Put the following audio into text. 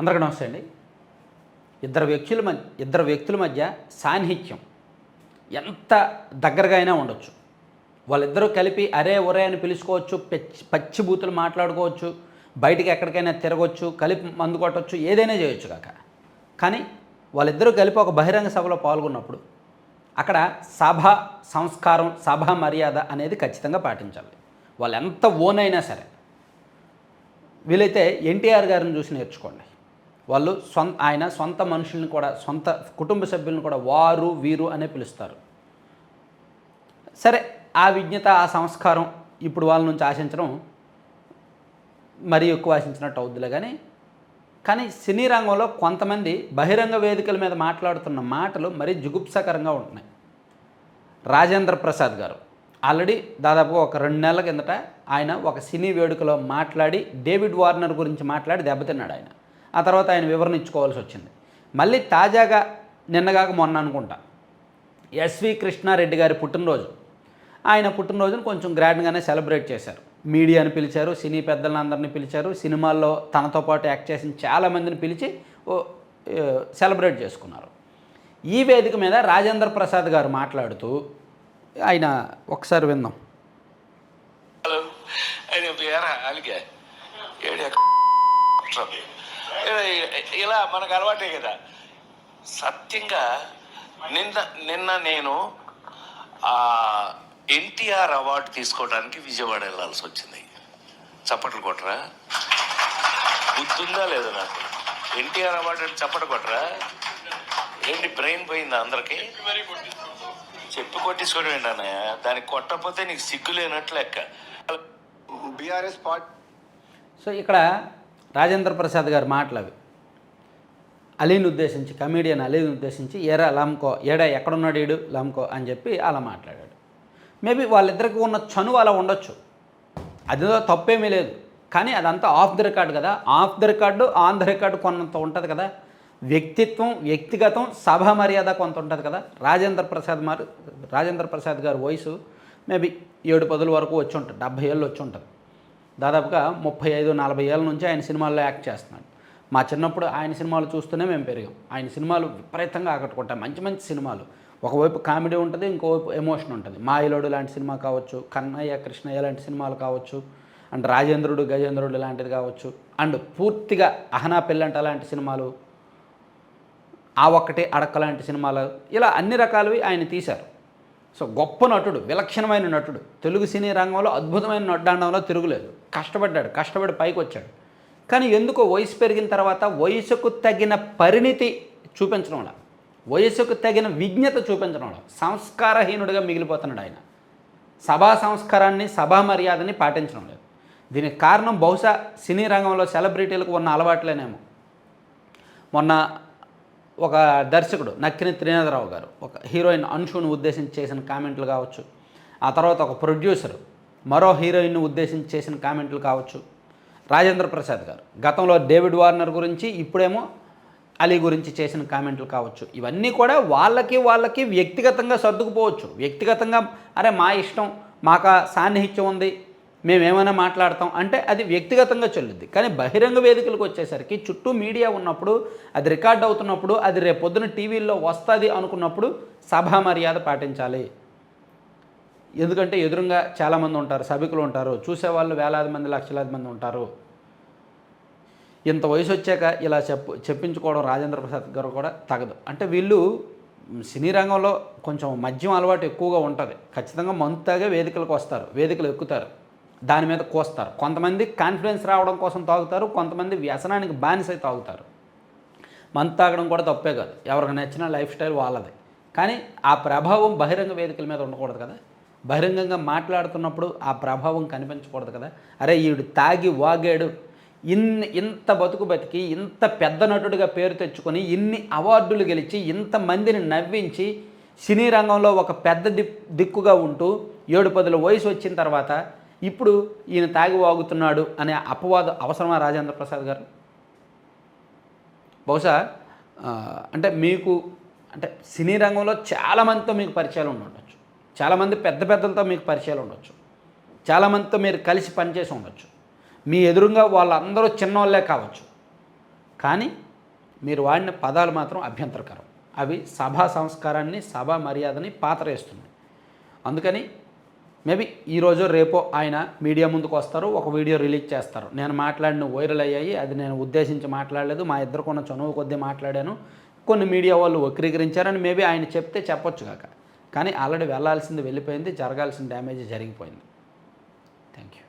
అందరికీ నమస్తే అండి. ఇద్దరు వ్యక్తుల మధ్య ఇద్దరు వ్యక్తుల మధ్య సాన్నిహిత్యం ఎంత దగ్గరగా అయినా ఉండొచ్చు. వాళ్ళిద్దరూ కలిపి అరే ఒరే అని పిలుచుకోవచ్చు పచ్చి పచ్చి బూతులు మాట్లాడుకోవచ్చు బయటికి ఎక్కడికైనా తిరగొచ్చు కలిపి మందు కొట్టవచ్చు ఏదైనా చేయొచ్చు కాక. కానీ వాళ్ళిద్దరూ కలిపి ఒక బహిరంగ సభలో పాల్గొన్నప్పుడు అక్కడ సభ సంస్కారం సభ మర్యాద అనేది ఖచ్చితంగా పాటించాలి. వాళ్ళు ఎంత ఓన్ అయినా సరే. వీలైతే ఎన్టీఆర్ గారిని చూసి నేర్చుకోండి. వాళ్ళు సొంత ఆయన సొంత మనుషుల్ని కూడా సొంత కుటుంబ సభ్యులను కూడా వారు వీరు అనే పిలుస్తారు. సరే ఆ విజ్ఞత ఆ సంస్కారం ఇప్పుడు వాళ్ళ నుంచి ఆశించడం మరీ ఎక్కువ ఆశించినట్టు అవుద్దిలే కానీ కానీ సినీ రంగంలో కొంతమంది బహిరంగ వేదికల మీద మాట్లాడుతున్న మాటలు మరీ జుగుప్సకరంగా ఉంటున్నాయి. రాజేంద్ర ప్రసాద్ గారు. ఆల్రెడీ దాదాపు ఒక రెండు నెలల కిందట ఆయన ఒక సినీ వేడుకలో మాట్లాడి డేవిడ్ వార్నర్ గురించి మాట్లాడి దెబ్బతిన్నాడు ఆయన. ఆ తర్వాత ఆయన వివరణ ఇచ్చుకోవాల్సి వచ్చింది మళ్ళీ తాజాగా నిన్నగాక మొన్న అనుకుంటా ఎస్వి కృష్ణారెడ్డి గారి పుట్టినరోజు. ఆయన పుట్టినరోజును కొంచెం గ్రాండ్గానే సెలబ్రేట్ చేశారు. మీడియాని పిలిచారు సినీ పెద్దలందరినీ పిలిచారు సినిమాల్లో తనతో పాటు యాక్ట్ చేసిన చాలామందిని పిలిచి ఓ, సెలబ్రేట్ చేసుకున్నారు. ఈ వేదిక మీద రాజేంద్ర ప్రసాద్ గారు మాట్లాడుతూ ఆయన ఒకసారి విందాం. హలో ఆయన పేరా? ఇలా మనకు అలవాటే కదా. సత్యంగా నిన్న నిన్న నేను ఆ ఎన్టీఆర్ అవార్డు తీసుకోవడానికి విజయవాడ వెళ్ళాల్సి వచ్చింది. చప్పట్లు కొట్టరా? గుర్తుందా లేదా నాకు? ఎన్టీఆర్ అవార్డు అంటే చప్పట్లు కొట్టరా? ఏంటి బ్రెయిన్ పోయిందా అందరికి? చెప్పి కొట్టేసుకోవడం ఏంటన్నయ్య దానికి కొట్టకపోతే నీకు సిగ్గు లేనట్లు లెక్క. బీఆర్ఎస్ పార్టీ సో ఇక్కడ రాజేంద్ర ప్రసాద్ గారి మాటలు అవి. అలీని ఉద్దేశించి కమీడియన్ అలీని ఉద్దేశించి ఎరా లామ్కో ఏడా ఎక్కడున్నాడు ఈడు లామ్కో అని చెప్పి అలా మాట్లాడాడు. మేబీ వాళ్ళిద్దరికి ఉన్న చనువు అలా ఉండొచ్చు. అదిలో తప్పేమీ లేదు. కానీ అదంతా ఆఫ్ ద రికార్డు కదా. Off the record on the record కొంత ఉంటుంది కదా. వ్యక్తిత్వం వ్యక్తిగతం సభ మర్యాద కొంత ఉంటుంది కదా. రాజేంద్ర ప్రసాద్ మారు రాజేంద్ర ప్రసాద్ గారి వయసు మేబీ ఏడు పదుల వరకు వచ్చి ఉంటుంది. డెబ్భై ఏళ్ళు వచ్చి ఉంటుంది. దాదాపుగా ముప్పై ఐదు నలభై ఏళ్ళ నుంచి ఆయన సినిమాల్లో యాక్ట్ చేస్తున్నాడు. మా చిన్నప్పుడు ఆయన సినిమాలు చూస్తూనే మేము పెరిగాం. ఆయన సినిమాలు విపరీతంగా ఆకట్టుకుంటాయి. మంచి మంచి సినిమాలు. ఒకవైపు కామెడీ ఉంటుంది ఇంకోవైపు ఎమోషన్ ఉంటుంది. మాయలోడు లాంటి సినిమా కావచ్చు కన్నయ్య కృష్ణయ్య లాంటి సినిమాలు కావచ్చు అండ్ రాజేంద్రుడు గజేంద్రుడు లాంటిది కావచ్చు. అండ్ పూర్తిగా అహనా పెళ్ళంట లాంటి సినిమాలు ఆ ఒక్కటే అడక్క లాంటి సినిమాలు ఇలా అన్ని రకాలవి ఆయన తీశారు. సో గొప్ప నటుడు విలక్షణమైన నటుడు. తెలుగు సినీ రంగంలో అద్భుతమైన నడ్డాండంలో తిరుగులేదు. కష్టపడ్డాడు కష్టపడి పైకి వచ్చాడు కానీ ఎందుకో వయసు పెరిగిన తర్వాత వయసుకు తగిన పరిణితి చూపించడం వల్ల వయసుకు తగిన విజ్ఞత చూపించడం వల్ల సంస్కారహీనుడిగా మిగిలిపోతున్నాడు ఆయన. సభా సంస్కారాన్ని సభా మర్యాదని పాటించడం లేదు. దీనికి కారణం బహుశా సినీ రంగంలో సెలబ్రిటీలకు ఉన్న అలవాట్లేనేమో. మొన్న ఒక దర్శకుడు నక్కిన త్రినాథరావు గారు ఒక హీరోయిన్ అంశుని ఉద్దేశించి చేసిన కామెంట్లు కావచ్చు. ఆ తర్వాత ఒక ప్రొడ్యూసర్ మరో హీరోయిన్ను ఉద్దేశించి చేసిన కామెంట్లు కావచ్చు. రాజేంద్ర ప్రసాద్ గారు. గతంలో డేవిడ్ వార్నర్ గురించి ఇప్పుడేమో అలీ గురించి చేసిన కామెంట్లు కావచ్చు. ఇవన్నీ కూడా వాళ్ళకి వాళ్ళకి వ్యక్తిగతంగా సర్దుకుపోవచ్చు. వ్యక్తిగతంగా అరే మా ఇష్టం మాకు సాన్నిహిత్యం ఉంది మేమేమైనా మాట్లాడతాం అంటే అది వ్యక్తిగతంగా చెల్లుద్ది. కానీ బహిరంగ వేదికలకు వచ్చేసరికి చుట్టూ మీడియా ఉన్నప్పుడు అది రికార్డ్ అవుతున్నప్పుడు అది రేపొద్దున టీవీల్లో వస్తుంది అనుకున్నప్పుడు సభా మర్యాద పాటించాలి. ఎందుకంటే ఎదురుగా చాలామంది ఉంటారు సభికులు ఉంటారు. చూసేవాళ్ళు వేలాది మంది లక్షలాది మంది ఉంటారు. ఇంత వయసు వచ్చాక ఇలా చెప్పు చెప్పించుకోవడం రాజేంద్ర ప్రసాద్ గారు కూడా తగదు. అంటే వీళ్ళు సినీ రంగంలో కొంచెం మద్యం అలవాటు ఎక్కువగా ఉంటుంది. ఖచ్చితంగా మంతాగే వేదికలకు వస్తారు వేదికలు ఎక్కుతారు. దాని మీద కోస్తారు. కొంతమంది కాన్ఫిడెన్స్ రావడం కోసం తాగుతారు కొంతమంది వ్యసనానికి బానిసై తాగుతారు. మందు తాగడం కూడా తప్పే కాదు. ఎవరికి నచ్చిన లైఫ్ స్టైల్ వాళ్ళది. కానీ ఆ ప్రభావం బహిరంగ వేదికల మీద ఉండకూడదు కదా. బహిరంగంగా మాట్లాడుతున్నప్పుడు ఆ ప్రభావం కనిపించకూడదు కదా. అరే ఈడు తాగి వాగాడు. ఇన్ని ఇంత బతుకు బతికి ఇంత పెద్ద నటుడిగా పేరు తెచ్చుకొని ఇన్ని అవార్డులు గెలిచి ఇంతమందిని నవ్వించి సినీ రంగంలో ఒక పెద్ద దిక్ దిక్కుగా ఉంటూ ఏడు పదుల వయసు వచ్చిన తర్వాత ఇప్పుడు ఈయన తాగి వాగుతున్నాడు అనే అపవాదం అవసరమా రాజేంద్ర ప్రసాద్ గారు? బహుశా అంటే మీకు అంటే సినీ రంగంలో చాలామందితో మీకు పరిచయాలు ఉండొచ్చు చాలామంది పెద్ద పెద్దలతో మీకు పరిచయాలు ఉండొచ్చు. చాలామందితో మీరు కలిసి పనిచేసి ఉండొచ్చు. మీ ఎదురుగా వాళ్ళందరూ చిన్నవాళ్ళే కావచ్చు. కానీ మీరు వాడిన పదాలు మాత్రం అభ్యంతరకరం. అవి సభా సంస్కారాన్ని సభా మర్యాదని పాతరేస్తున్నాయి అందుకని మేబీ ఈరోజు రేపో ఆయన మీడియా ముందుకు వస్తారు ఒక వీడియో రిలీజ్ చేస్తారు. నేను మాట్లాడిన వైరల్ అయ్యాయి అది నేను ఉద్దేశించి మాట్లాడలేదు మా ఇద్దరు కొన్న చనువు కొద్దీ మాట్లాడాను. కొన్ని మీడియా వాళ్ళు వక్రీకరించారని మేబీ ఆయన చెప్తే చెప్పొచ్చు కాక. కానీ ఆల్రెడీ వెళ్ళాల్సింది వెళ్ళిపోయింది జరగాల్సిన డ్యామేజ్ జరిగిపోయింది. Thank you